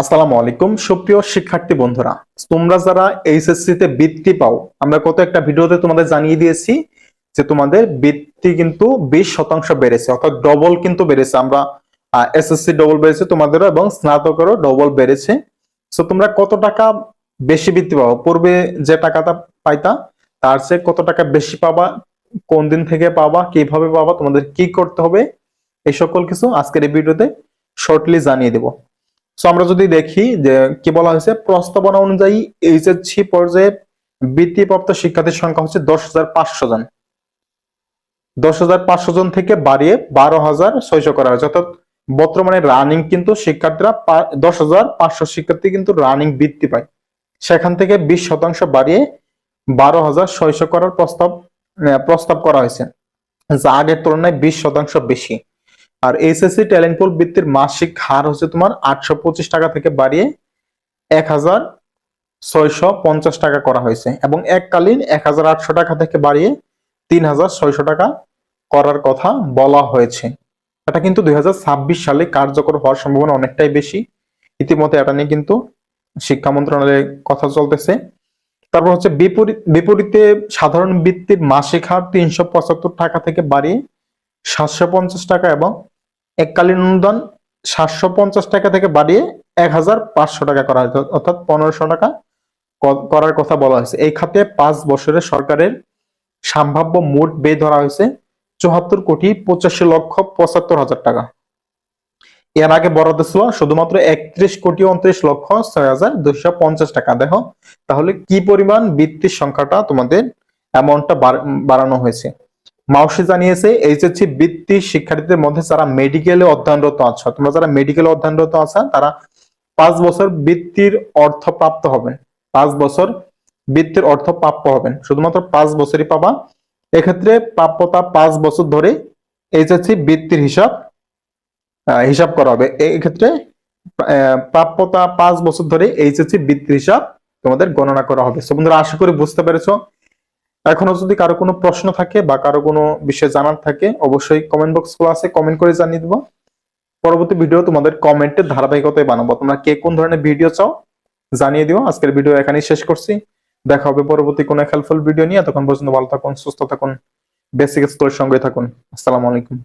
আসসালামু আলাইকুম। সুপ্রিয় শিক্ষার্থী বন্ধুরা, তোমরা যারা এইচএসসি তে বৃত্তি পাও, আমরা কত একটা ভিডিওতে তোমাদের জানিয়ে দিয়েছি যে তোমাদের বৃত্তি কিন্তু বিশ শতাংশ বেড়েছে, অর্থাৎ ডবল কিন্তু বেড়েছে। আমরা এসএসসি ডবল বেড়েছে তোমাদেরও এবং স্নাতকেরও ডবল বেড়েছে। সো তোমরা কত টাকা বেশি বৃত্তি পাবো? পূর্বে যে টাকাটা পাইতা, তার চেয়ে কত টাকা বেশি পাবা? কোন দিন থেকে পাবা? কীভাবে পাবা? তোমাদের কি করতে হবে? এই সকল কিছু আজকের এই ভিডিওতে শর্টলি জানিয়ে দেবো। সো আমরা যদি দেখি যে কি বলা হয়েছে? প্রস্তাবনা অনুযায়ী এইচএসসি পর্যায়ে বৃত্তিপ্রাপ্ত শিক্ষার্থীর সংখ্যা হচ্ছে দশ হাজার পাঁচশো জন। দশ হাজার পাঁচশো জন থেকে বাড়িয়ে বারো হাজার ছয়শো করা হয়েছে। অর্থাৎ বর্তমানে রানিং কিন্তু শিক্ষার্থীরা দশ হাজার পাঁচশো শিক্ষার্থী কিন্তু রানিং বৃত্তি পায়। সেখান থেকে বিশ শতাংশ বাড়িয়ে বারো হাজার ছয়শো করার প্রস্তাব প্রস্তাব করা হয়েছে। যা আগের তুলনায় বিশ শতাংশ বেশি। আর এসএসসি ট্যালেন্ট পুল বৃত্তির মাসিক হার হচ্ছে তোমার আটশো পঁচিশ টাকা থেকে বাড়িয়ে এক হাজার ছয়শো পঞ্চাশ টাকা করা হয়েছে। এবং এককালীন এক হাজার আটশো টাকা থেকে বাড়িয়ে তিন হাজার ছয়শো টাকা করার কথা বলা হয়েছে। এটা কিন্তু দুই হাজার ছাব্বিশ সালে কার্যকর হওয়ার সম্ভাবনা অনেকটাই বেশি। ইতিমধ্যে এটা নিয়ে কিন্তু শিক্ষা মন্ত্রণালয়ে কথা চলতেছে। তারপর হচ্ছে বিপরীত বিপরীতে সাধারণ বৃত্তির মাসিক হার তিনশো পঁচাত্তর টাকা থেকে বাড়িয়ে সাতশো পঞ্চাশ টাকা এবং এককালীন অনুদান সাতশো পঞ্চাশ টাকা থেকে বাড়িয়ে এক হাজার পাঁচশো টাকা করা হয়েছে। অর্থাৎ পনেরোশো টাকা করার কথা বলা হয়েছে। এই খাতে পাঁচ বছরে সরকারের সম্ভাব্য মোট ব্যয় ধরা হয়েছে চুয়াত্তর কোটি পঁচাশি লক্ষ পঁচাত্তর হাজার টাকা। এর আগে বরাদ্দ ছিল শুধুমাত্র একত্রিশ কোটি উনত্রিশ লক্ষ ছয় হাজার দুইশো পঞ্চাশ টাকা। দেখো, তাহলে কি পরিমাণ বৃত্তির সংখ্যাটা তোমাদের অ্যামাউন্টটা বাড়ানো হয়েছে? মাউসি জানিয়েছে, এইচএসসি বৃত্তি শিক্ষার্থীদের মধ্যে যারা মেডিকেলে অধ্যয়নরত আছো তোমরা যারা মেডিকেলে অধ্যয়নরত আছো, তারা পাঁচ বছর বৃত্তির অর্থ প্রাপ্ত হবেন পাঁচ বছর বৃত্তির অর্থ প্রাপ্য হবেন। শুধুমাত্র পাঁচ বছরই পাবা। এক্ষেত্রে প্রাপ্যতা পাঁচ বছর ধরে এইচএসসি বৃত্তির হিসাব হিসাব করা হবে। এক্ষেত্রে প্রাপ্যতা পাঁচ বছর ধরে এইচএসসি বৃত্তির হিসাব তোমাদের গণনা করা হবে। বন্ধুরা, আশা করি বুঝতে পেরেছ। এখনও যদি কারও কোনো প্রশ্ন থাকে বা কারও কোনো বিষয়ে জানার থাকে, অবশ্যই কমেন্ট বক্স খোলা আছে কমেন্ট করে জানিয়ে দিবো। পরবর্তী ভিডিও তোমাদের কমেন্টের ধারাবাহিকতায় বানাবো। তোমরা কে কোন ধরনের ভিডিও চাও জানিয়ে দিও। আজকের ভিডিও এখানেই শেষ করছি। দেখা হবে পরবর্তী কোনো হেল্পফুল ভিডিও নিয়ে। তখন পর্যন্ত ভালো থাকুন, সুস্থ থাকুন বেসিক স্কুলের সঙ্গে থাকুন। আসসালামু আলাইকুম।